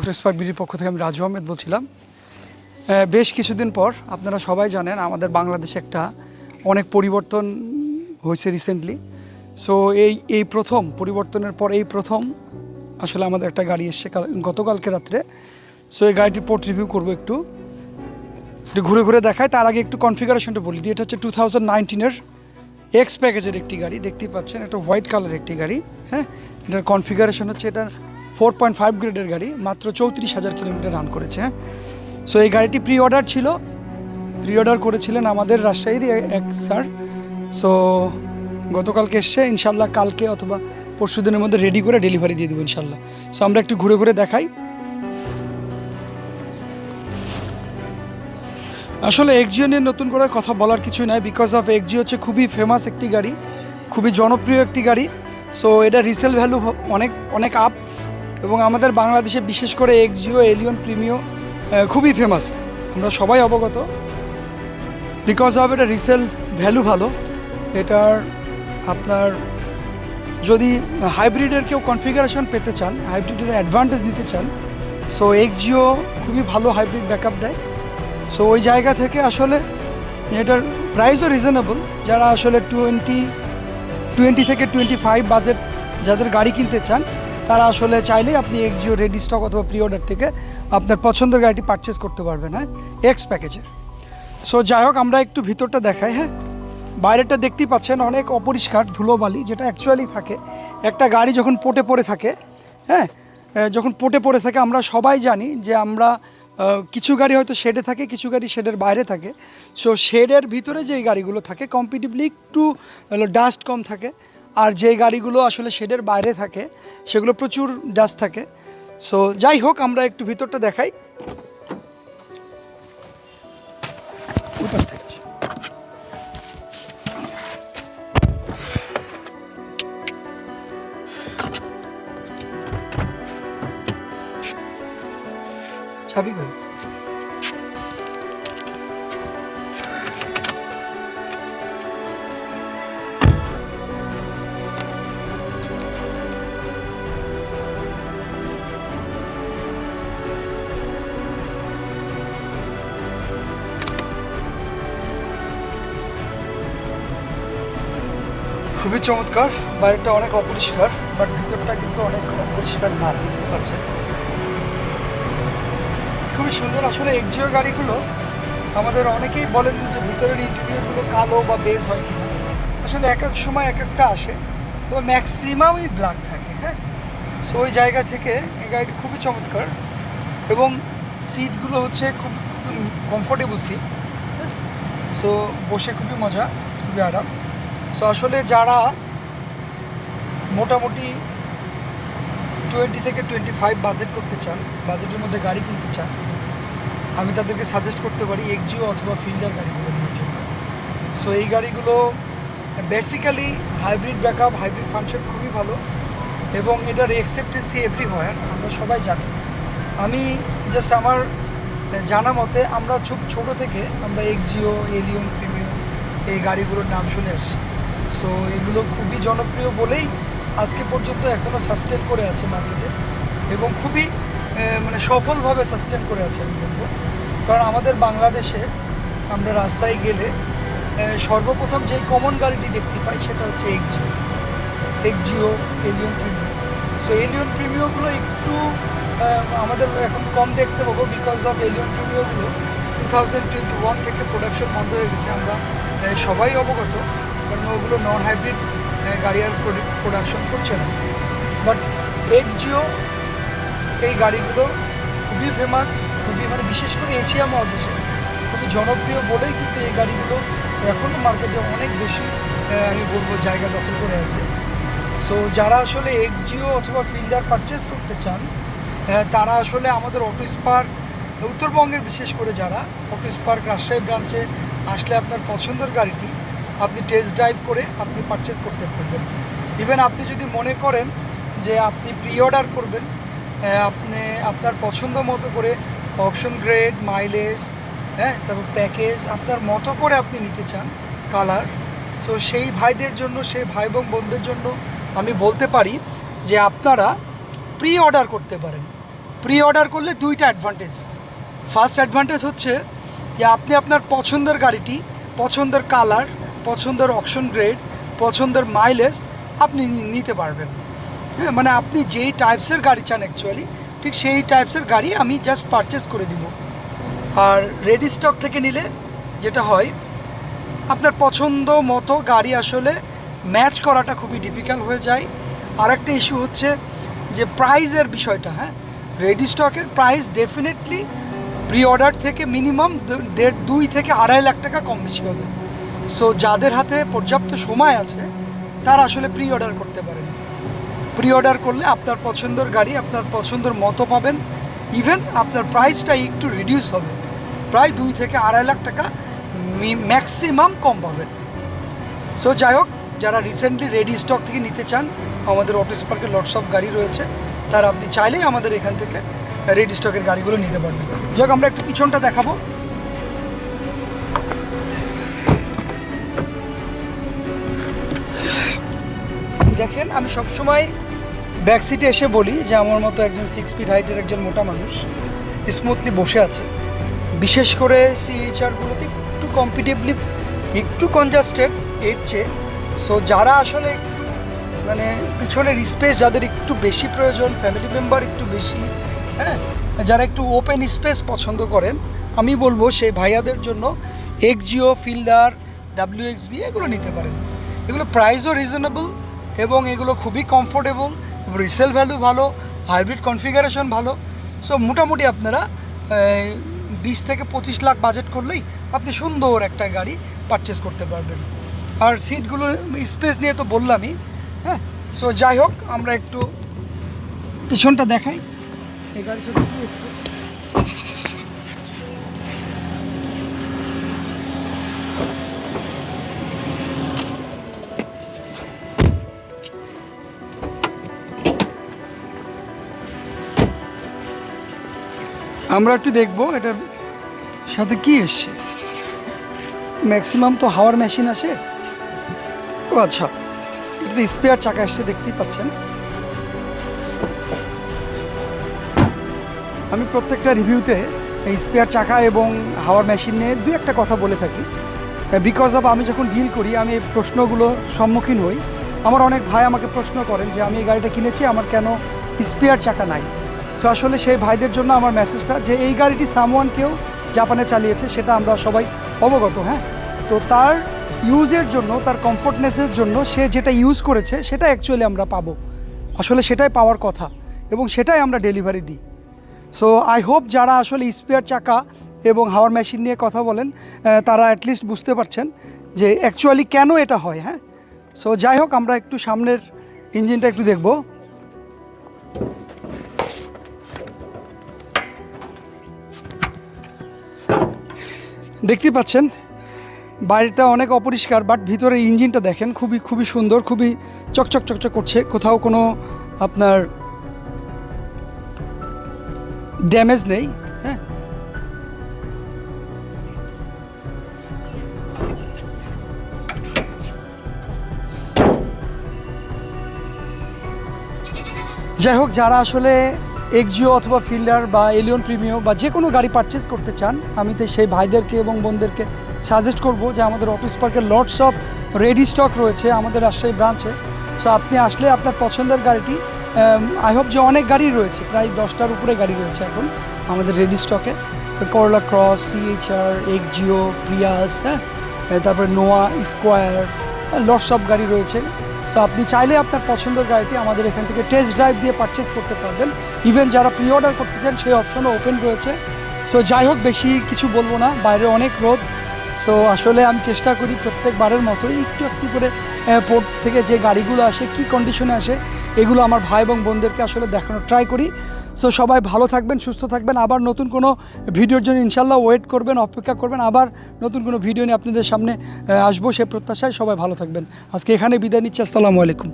Auto spark বিডির পক্ষ থেকে আমি রাজু আহমেদ বলছিলাম। বেশ কিছুদিন পর আপনারা সবাই জানেন আমাদের বাংলাদেশে একটা অনেক পরিবর্তন হয়েছে রিসেন্টলি সো এই এই প্রথম, পরিবর্তনের পর এই প্রথম আসলে আমাদের একটা গাড়ি এসছে কাল- গতকালকে রাত্রে। সো এই গাড়িটির পোর্ট রিভিউ করব একটু। একটু ঘুরে ঘুরে দেখায় তার আগে একটু কনফিগারেশনটা বলি দিই। এটা হচ্ছে টু থাউজেন্ড নাইনটিনের এক্স প্যাকেজের একটি গাড়ি, দেখতেই পাচ্ছেন, এটা হোয়াইট কালার একটি গাড়ি হ্যাঁ? এটার কনফিগারেশন হচ্ছে এটা ফোর পয়েন্ট ফাইভ গ্রেডের গাড়ি, মাত্র চৌত্রিশ হাজার কিলোমিটার রান করেছে। সো এই গাড়িটি প্রি অর্ডার ছিল। প্রি অর্ডার করেছিলেন আমাদের রাজশাহীর এক স্যার। সো গতকালকে এসছে ইনশাল্লাহ কালকে অথবা পরশু দিনের মধ্যে রেডি করে ডেলিভারি দিয়ে দেবো ইনশাল্লাহ সো আমরা একটু ঘুরে ঘুরে দেখাই। আসলে এক্সজিও নিয়ে নতুন করে কথা বলার কিছুই নাই বিকজ অফ এক্সজি হচ্ছে খুবই ফেমাস একটি গাড়ি, খুবই জনপ্রিয় একটি গাড়ি। সো এটা রিসেল ভ্যালু অনেক অনেক আপ এবং আমাদের বাংলাদেশে বিশেষ করে এক্সজিও এলিয়ন প্রিমিও খুবই ফেমাস আমরা সবাই অবগত। বিকজ অফ এটা রিসেল ভ্যালু ভালো। এটার আপনার যদি হাইব্রিডের কেউ কনফিগারেশন পেতে চান হাইব্রিডের অ্যাডভান্টেজ নিতে চান সো এক্সজিও খুবই ভালো হাইব্রিড ব্যাকআপ দেয়। সো ওই জায়গা থেকে আসলে এটার প্রাইসও রিজনেবল যারা আসলে টোয়েন্টি টোয়েন্টি থেকে টোয়েন্টি ফাইভ বাজেট যাদের গাড়ি কিনতে চান তারা আসলে চাইলেই আপনি এক্সজিও রেডি স্টক অথবা প্রি অর্ডার থেকে আপনার পছন্দের গাড়িটি পারচেস করতে পারবেন হ্যাঁ? এক্স প্যাকেজের সো যাই হোক, আমরা একটু ভিতরটা দেখাই হ্যাঁ? বাইরেটা দেখতেই পাচ্ছেন অনেক অপরিষ্কার ধুলোবালি, যেটা অ্যাকচুয়ালি থাকে। একটা গাড়ি যখন পোটে পড়ে থাকে হ্যাঁ? যখন পোটে পড়ে থাকে, আমরা সবাই জানি যে আমরা কিছু গাড়ি হয়তো শেডে থাকে, কিছু গাড়ি শেডের বাইরে থাকে। সো শেডের ভিতরে যেই গাড়িগুলো থাকে কম্পিটিভলি একটু ডাস্ট কম থাকে। আর যে গাড়িগুলো আসলে শেডের বাইরে থাকে, সেগুলো প্রচুর ডাস্ট থাকে। সো যাই হোক, আমরা একটু ভিতরটা দেখাই। খুবই চমৎকার, বাইরেটা অনেক অপরিষ্কার বাট ভিতরটা কিন্তু অনেক অপরিষ্কার না, দেখতে পাচ্ছেন। খুবই সুন্দর। আসলে এক্সিও গাড়িগুলো আমাদের অনেকেই বলেন যে ভিতরের ইন্টেরিয়রগুলো কালো বা বেজ হয় কিনা। আসলে এক এক সময় এক একটা আসে, তো ম্যাক্সিমামই ব্ল্যাক থাকে হ্যাঁ? সো ওই জায়গা থেকে এই গাড়িটি খুবই চমৎকার এবং সিটগুলো হচ্ছে খুব কমফোর্টেবল সিট সো বসে খুবই মজা, খুবই আরাম। সো আসলে যারা মোটামুটি টোয়েন্টি থেকে টোয়েন্টি ফাইভ বাজেট করতে চান বাজেটের মধ্যে গাড়ি কিনতে চান, আমি তাদেরকে সাজেস্ট করতে পারি এক্সিও অথবা ফিল্ডার গাড়িগুলো জন্য। সো এই গাড়িগুলো basically hybrid backup hybrid function খুবই ভালো এবং এটার অ্যাকসেপ্টেন্সি এভরিহোয়ার আমরা সবাই জানি। আমি জাস্ট আমার জানা মতে আমরা খুব ছোটো থেকে আমরা এক্সিও এলিয়ন প্রিমিয়াম এই গাড়িগুলোর নাম শুনে আসছি সো এগুলো খুবই জনপ্রিয় বলেই আজকে পর্যন্ত এখনও সাস্টেন করে আছে মার্কেটে এবং খুবই মানে সফলভাবে সাস্টেন করে আছে আমি বলব। কারণ আমাদের বাংলাদেশে আমরা রাস্তায় গেলে সর্বপ্রথম যেই কমন গাড়িটি দেখতে পাই সেটা হচ্ছে Axio Axio Allion premium so Allion প্রিমিয়ামগুলো একটু আমাদের এখন কম দেখতে পাবো বিকজ অফ এলিয়ন প্রিমিয়ামগুলো টু থাউজেন্ড টোয়েন্টি ওয়ান থেকে প্রোডাকশন বন্ধ হয়ে গেছে, আমরা সবাই অবগত। কারণ ওগুলো নন হাইব্রিড গাড়ি আর প্রোডাকশন করছে না। বাট এক্সিও এই গাড়িগুলো খুবই ফেমাস খুবই মানে বিশেষ করে এশিয়া মহাদেশে খুবই জনপ্রিয় বলেই কিন্তু এই গাড়িগুলো এখনও মার্কেটে অনেক বেশি আমি বলব জায়গা দখল করে আছে। সো যারা আসলে এক্সজিও অথবা ফিল্ডার পারচেস করতে চান তারা আসলে আমাদের অটো স্পার্ক উত্তরবঙ্গের বিশেষ করে যারা অটো স্পার্ক রাজশাহী ব্রাঞ্চে আসলে আপনার পছন্দের গাড়িটি আপনি টেস্ট ড্রাইভ করে আপনি পারচেস করতে পারবেন। ইভেন আপনি যদি মনে করেন যে আপনি প্রি অর্ডার করবেন আপনি আপনার পছন্দ মতো করে অপশন গ্রেড মাইলেজ হ্যাঁ তারপর প্যাকেজ আপনার মতো করে আপনি নিতে চান কালার সো সেই ভাইদের জন্য, সেই ভাই এবং বোনদের জন্য আমি বলতে পারি যে আপনারা প্রি অর্ডার করতে পারেন। প্রি অর্ডার করলে দুইটা অ্যাডভান্টেজ ফার্স্ট অ্যাডভান্টেজ হচ্ছে যে আপনি আপনার পছন্দের গাড়িটি, পছন্দের কালার পছন্দের অপশন গ্রেড, পছন্দের মাইলেজ আপনি নিতে পারবেন। হ্যাঁ মানে আপনি যেই টাইপসের গাড়ি চান অ্যাকচুয়ালি ঠিক সেই টাইপসের গাড়ি আমি জাস্ট পারচেস করে দিব। আর রেডি স্টক থেকে নিলে যেটা হয়, আপনার পছন্দ মতো গাড়ি আসলে ম্যাচ করাটা খুবই ডিফিকাল্ট হয়ে যায়। আর একটা ইস্যু হচ্ছে যে প্রাইজের বিষয়টা হ্যাঁ রেডি স্টকের প্রাইস ডেফিনেটলি প্রি অর্ডার থেকে মিনিমাম দেড় দুই থেকে আড়াই লাখ টাকা কম বেশি হবে। সো যাদের হাতে পর্যাপ্ত সময় আছে, তারা আসলে প্রি অর্ডার করতে পারেন। প্রি অর্ডার করলে আপনার পছন্দের গাড়ি, আপনার পছন্দের মতো পাবেন। ইভেন আপনার প্রাইসটা একটু রিডিউস হবে। প্রায় দুই থেকে আড়াই লাখ টাকা ম্যাক্সিমাম কম পাবেন। সো যাই হোক, যারা রিসেন্টলি রেডি স্টক থেকে নিতে চান, আমাদের অফিস পার্কে লটস অফ গাড়ি রয়েছে, তার আপনি চাইলেই আমাদের এখান থেকে রেডি স্টকের গাড়িগুলো নিতে পারবেন। যাই হোক, আমরা একটু পিছনটা দেখাবো। দেখেন, আমি সবসময় ব্যাক সিটে এসে বলি যে আমার মতো একজন সিক্স ফিট হাইটের একজন মোটা মানুষ স্মুথলি বসে আছে। বিশেষ করে সিএইচআরগুলোতে একটু কম্পিটিভলি একটু কনজাস্টেড এর চেয়ে। সো যারা আসলে মানে পিছনের স্পেস যাদের একটু বেশি প্রয়োজন ফ্যামিলি মেম্বার একটু বেশি হ্যাঁ যারা একটু ওপেন স্পেস পছন্দ করেন, আমি বলব সেই ভাইয়াদের জন্য এক্সজিও ফিল্ডার ডাব্লিউ এক্সবি এগুলো নিতে পারেন। এগুলো প্রাইসও রিজনেবল এবং এগুলো খুবই কমফোর্টেবল রিসেল ভ্যালু ভালো হাইব্রিড কনফিগারেশন ভালো। সো মোটামুটি আপনারা বিশ থেকে পঁচিশ লাখ বাজেট করলেই আপনি সুন্দর একটা গাড়ি পারচেস করতে পারবেন। আর সিটগুলোর স্পেস নিয়ে তো বললামই হ্যাঁ? সো যাই হোক, আমরা একটু পিছনটা দেখাই। এই সাথে আমরা একটু দেখব এটার সাথে কি এসছে। ম্যাক্সিমাম তো হাওয়ার মেশিন আসে ও আচ্ছা এটাতে স্পেয়ার চাকা এসছে, দেখতেই পাচ্ছেন। আমি প্রত্যেকটা রিভিউতে এই স্পেয়ার চাকা এবং হাওয়ার মেশিন নিয়ে দু একটা কথা বলে থাকি। বিকজ অফ আমি যখন ডিল করি, আমি এই প্রশ্নগুলোর সম্মুখীন হই। আমার অনেক ভাই আমাকে প্রশ্ন করেন যে, আমি এই গাড়িটা কিনেছি, আমার কেন স্পেয়ার চাকা নাই? সো আসলে সেই ভাইদের জন্য আমার মেসেজটা যে এই গাড়িটি সামওয়ান কেউ জাপানে চালিয়েছে, সেটা আমরা সবাই অবগত হ্যাঁ? তো তার ইউজের জন্য, তার কমফোর্টনেসের জন্য সে যেটা ইউজ করেছে, সেটা অ্যাকচুয়ালি আমরা পাবো। আসলে সেটাই পাওয়ার কথা এবং সেটাই আমরা ডেলিভারি দিই। সো আই হোপ যারা আসলে স্পেয়ার চাকা এবং হাওয়ার মেশিন নিয়ে কথা বলেন তারা অ্যাটলিস্ট বুঝতে পারছেন যে অ্যাকচুয়ালি কেন এটা হয় হ্যাঁ? সো যাই হোক, আমরা একটু সামনের ইঞ্জিনটা একটু দেখব। দেখতেই পাচ্ছেন বাইরেটা অনেক অপরিষ্কার বাট ভিতরে ইঞ্জিনটা দেখেন, খুবই খুবই সুন্দর, খুবই চকচক চকচক করছে। কোথাও কোনো আপনার ড্যামেজ নেই হ্যাঁ? যাই হোক, যারা আসলে এক্সিও অথবা ফিল্ডার বা এলিয়ন প্রিমিও বা যে কোনো গাড়ি পারচেস করতে চান, আমি তো সেই ভাইদেরকে এবং বোনদেরকে সাজেস্ট করব যে আমাদের অফিস পার্কে লটস অফ রেডি স্টক রয়েছে আমাদের রাজশাহী ব্রাঞ্চে সো আপনি আসলে আপনার পছন্দের গাড়িটি আই হোপ যে অনেক গাড়ি রয়েছে, প্রায় দশটার উপরে গাড়ি রয়েছে এখন আমাদের রেডি স্টকে করলা ক্রস সিএইচআর এক্সজিও প্রিয়াস হ্যাঁ তারপরে নোয়া স্কোয়ার লটস অফ গাড়ি রয়েছে। সো আপনি চাইলে আপনার পছন্দের গাড়িটি আমাদের এখান থেকে টেস্ট ড্রাইভ দিয়ে পারচেস করতে পারবেন। ইভেন যারা প্রি অর্ডার করতে চান, সেই অপশনও ওপেন রয়েছে। সো যাই হোক, বেশি কিছু বলব না। বাইরে অনেক রোদ। সো আসলে আমি চেষ্টা করি প্রত্যেকবারের মতোই একটু একটু করে পোর্ট থেকে যে গাড়িগুলো আসে, কি কন্ডিশনে আসে, এগুলো আমার ভাই এবং বোনদেরকে আসলে দেখানোর ট্রাই করি। সো সবাই ভালো থাকবেন, সুস্থ থাকবেন। আবার নতুন কোনো ভিডিওর জন্য ইনশাল্লাহ ওয়েট করবেন, অপেক্ষা করবেন। আবার নতুন কোনো ভিডিও নিয়ে আপনাদের সামনে আসব সে প্রত্যাশায় সবাই ভালো থাকবেন। আজকে এখানে বিদায় নিচ্ছি। আসসালামু আলাইকুম।